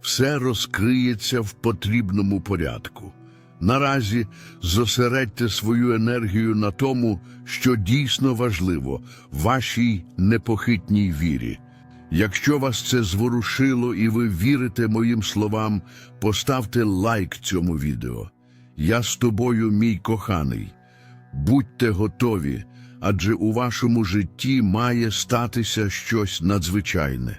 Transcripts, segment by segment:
все розкриється в потрібному порядку. Наразі зосередьте свою енергію на тому, що дійсно важливо, вашій непохитній вірі. Якщо вас це зворушило і ви вірите моїм словам, поставте лайк цьому відео. Я з тобою, мій коханий. Будьте готові, адже у вашому житті має статися щось надзвичайне.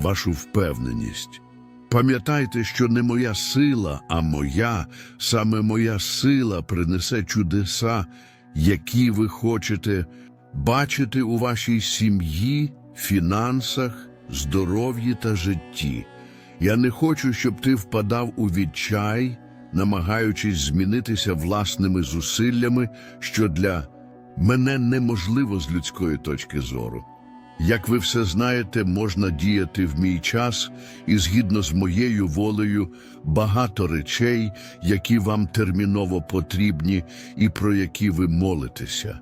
вашу впевненість. Пам'ятайте, що не моя сила, а моя, саме моя сила принесе чудеса, які ви хочете бачити у вашій сім'ї, фінансах, здоров'ї та житті. Я не хочу, щоб ти впадав у відчай, намагаючись змінитися власними зусиллями, що для мене неможливо з людської точки зору. Як ви все знаєте, можна діяти в мій час, і згідно з моєю волею, багато речей, які вам терміново потрібні і про які ви молитеся.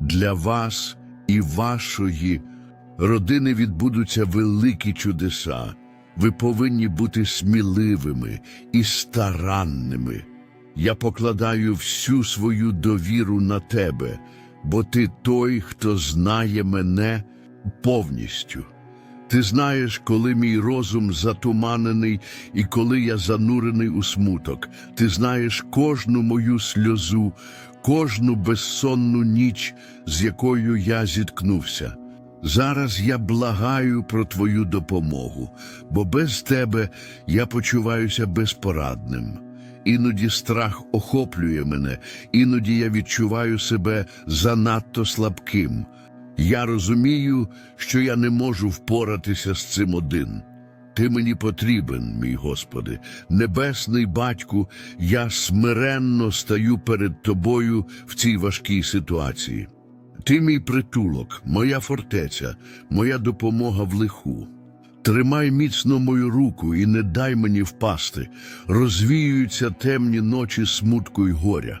Для вас і вашої родини відбудуться великі чудеса. Ви повинні бути сміливими і старанними. Я покладаю всю свою довіру на тебе, бо ти той, хто знає мене повністю. Ти знаєш, коли мій розум затуманений і коли я занурений у смуток. Ти знаєш кожну мою сльозу, кожну безсонну ніч, з якою я зіткнувся. Зараз я благаю про твою допомогу, бо без тебе я почуваюся безпорадним. Іноді страх охоплює мене, іноді я відчуваю себе занадто слабким. Я розумію, що я не можу впоратися з цим один. Ти мені потрібен, мій Господи, небесний батьку, я смиренно стаю перед тобою в цій важкій ситуації. Ти мій притулок, моя фортеця, моя допомога в лиху. Тримай міцно мою руку і не дай мені впасти. Розвіюються темні ночі смутку й горя.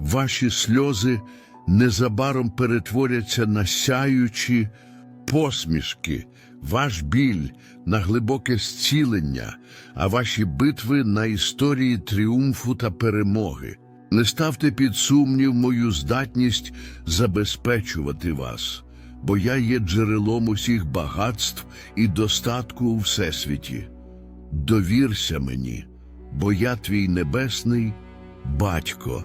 Ваші сльози незабаром перетворяться на сяючі посмішки, ваш біль на глибоке зцілення, а ваші битви на історії тріумфу та перемоги. Не ставте під сумнів мою здатність забезпечувати вас, бо я є джерелом усіх багатств і достатку у всесвіті. Довірся мені, бо я твій небесний батько.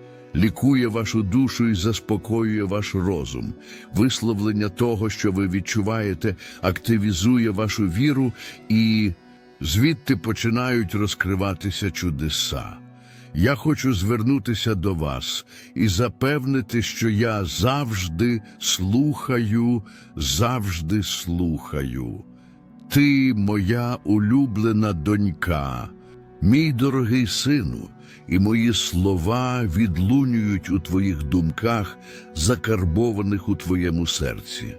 Лікує вашу душу і заспокоює ваш розум. Висловлення того, що ви відчуваєте, активізує вашу віру, і звідти починають розкриватися чудеса. Я хочу звернутися до вас і запевнити, що я завжди слухаю, завжди слухаю. Ти моя улюблена донька, мій дорогий сину, і мої слова відлунюють у твоїх думках, закарбованих у твоєму серці.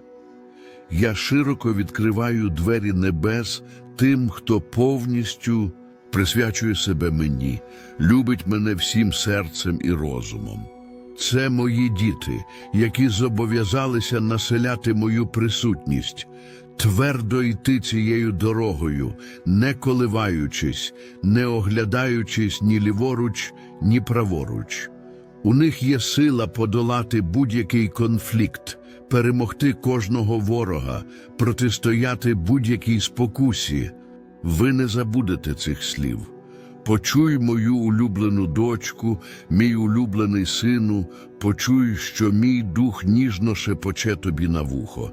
Я широко відкриваю двері небес тим, хто повністю присвячує себе мені, любить мене всім серцем і розумом. Це мої діти, які зобов'язалися населяти мою присутність, твердо йти цією дорогою, не коливаючись, не оглядаючись ні ліворуч, ні праворуч. У них є сила подолати будь-який конфлікт, перемогти кожного ворога, протистояти будь-якій спокусі. Ви не забудете цих слів. Почуй мою улюблену дочку, мій улюблений сину, почуй, що мій дух ніжно шепоче тобі на вухо.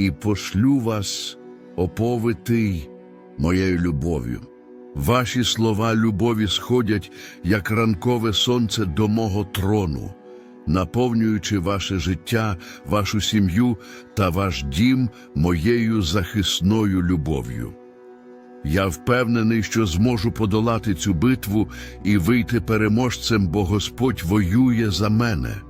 і пошлю вас оповитий моєю любов'ю. Ваші слова любові сходять, як ранкове сонце до мого трону, наповнюючи ваше життя, вашу сім'ю та ваш дім моєю захисною любов'ю. Я впевнений, що зможу подолати цю битву і вийти переможцем, бо Господь воює за мене.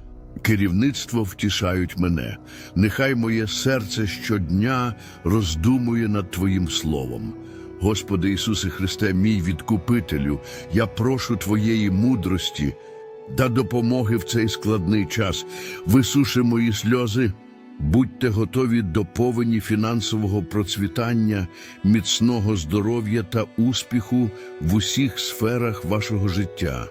керівництво втішають мене. Нехай моє серце щодня роздумує над Твоїм словом. Господи Ісусе Христе, мій відкупителю, я прошу Твоєї мудрості та допомоги в цей складний час. Висуши мої сльози, будьте готові до повені фінансового процвітання, міцного здоров'я та успіху в усіх сферах вашого життя.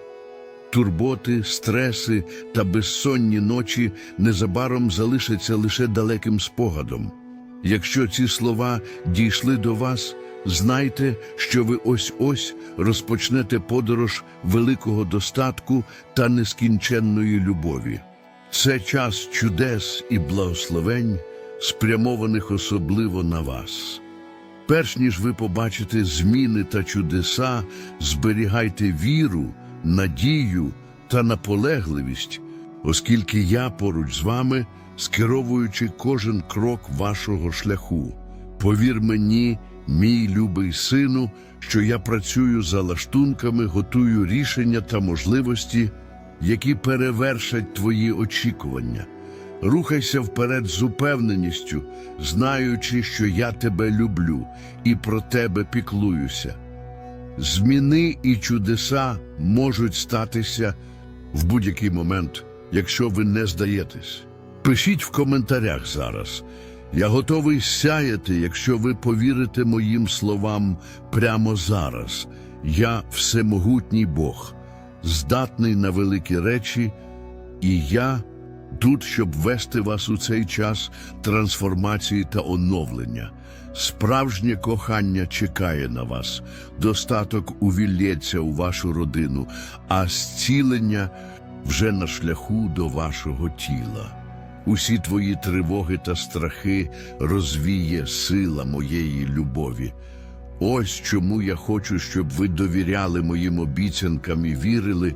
Турботи, стреси та безсонні ночі незабаром залишаться лише далеким спогадом. Якщо ці слова дійшли до вас, знайте, що ви ось-ось розпочнете подорож великого достатку та нескінченної любові. Це час чудес і благословень, спрямованих особливо на вас. Перш ніж ви побачите зміни та чудеса, зберігайте віру, надію та наполегливість, оскільки я поруч з вами, скеровуючи кожен крок вашого шляху. Повір мені, мій любий сину, що я працюю за лаштунками, готую рішення та можливості, які перевершать твої очікування. Рухайся вперед з упевненістю, знаючи, що я тебе люблю і про тебе піклуюся. Зміни і чудеса можуть статися в будь-який момент, якщо ви не здаєтесь. Пишіть в коментарях зараз. Я готовий сяяти, якщо ви повірите моїм словам прямо зараз. Я всемогутній Бог, здатний на великі речі, і я тут, щоб вести вас у цей час трансформації та оновлення. Справжнє кохання чекає на вас, достаток увілється у вашу родину, а зцілення вже на шляху до вашого тіла. Усі твої тривоги та страхи розвіє сила моєї любові. Ось чому я хочу, щоб ви довіряли моїм обіцянкам і вірили,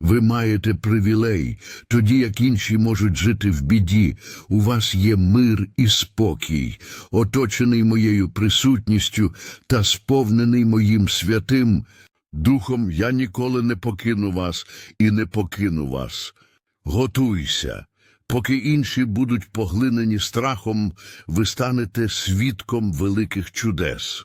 Ви маєте привілей, тоді як інші можуть жити в біді. У вас є мир і спокій, оточений моєю присутністю та сповнений моїм святим. Духом я ніколи не покину вас і не покину вас. Готуйся. Поки інші будуть поглинені страхом, ви станете свідком великих чудес.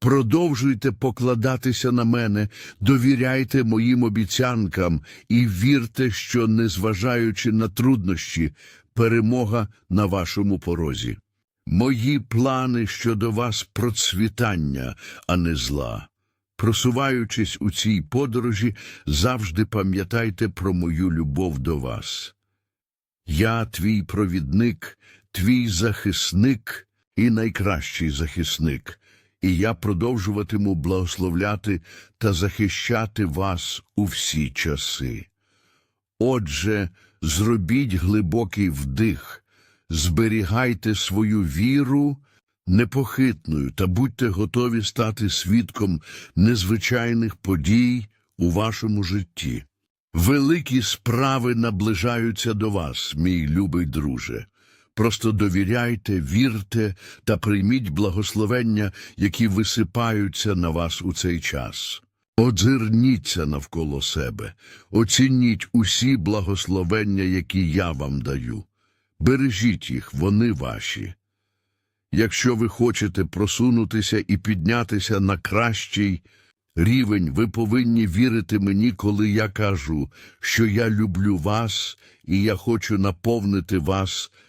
Продовжуйте покладатися на мене, довіряйте моїм обіцянкам і вірте, що, незважаючи на труднощі, перемога на вашому порозі. Мої плани щодо вас процвітання, а не зла. Просуваючись у цій подорожі, завжди пам'ятайте про мою любов до вас. Я твій провідник, твій захисник і найкращий захисник, і я продовжуватиму благословляти та захищати вас у всі часи. Отже, зробіть глибокий вдих, зберігайте свою віру непохитною та будьте готові стати свідком незвичайних подій у вашому житті. Великі справи наближаються до вас, мій любий друже. Просто довіряйте, вірте та прийміть благословення, які висипаються на вас у цей час. Озирніться навколо себе, оцініть усі благословення, які я вам даю. Бережіть їх, вони ваші. Якщо ви хочете просунутися і піднятися на кращий рівень, ви повинні вірити мені, коли я кажу, що я люблю вас і я хочу наповнити вас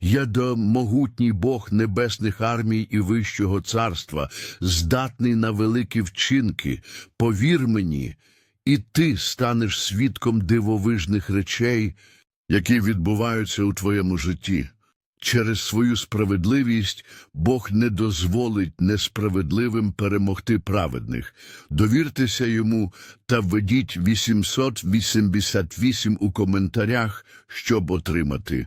Я до могутній Бог небесних армій і вищого царства, здатний на великі вчинки. Повір мені, і ти станеш свідком дивовижних речей, які відбуваються у твоєму житті. Через свою справедливість Бог не дозволить несправедливим перемогти праведних. Довіртеся йому та введіть 888 у коментарях, щоб отримати.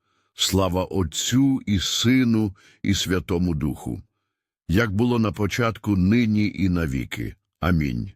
Слава Отцю і Сину і Святому Духу, як було на початку, нині і навіки. Амінь.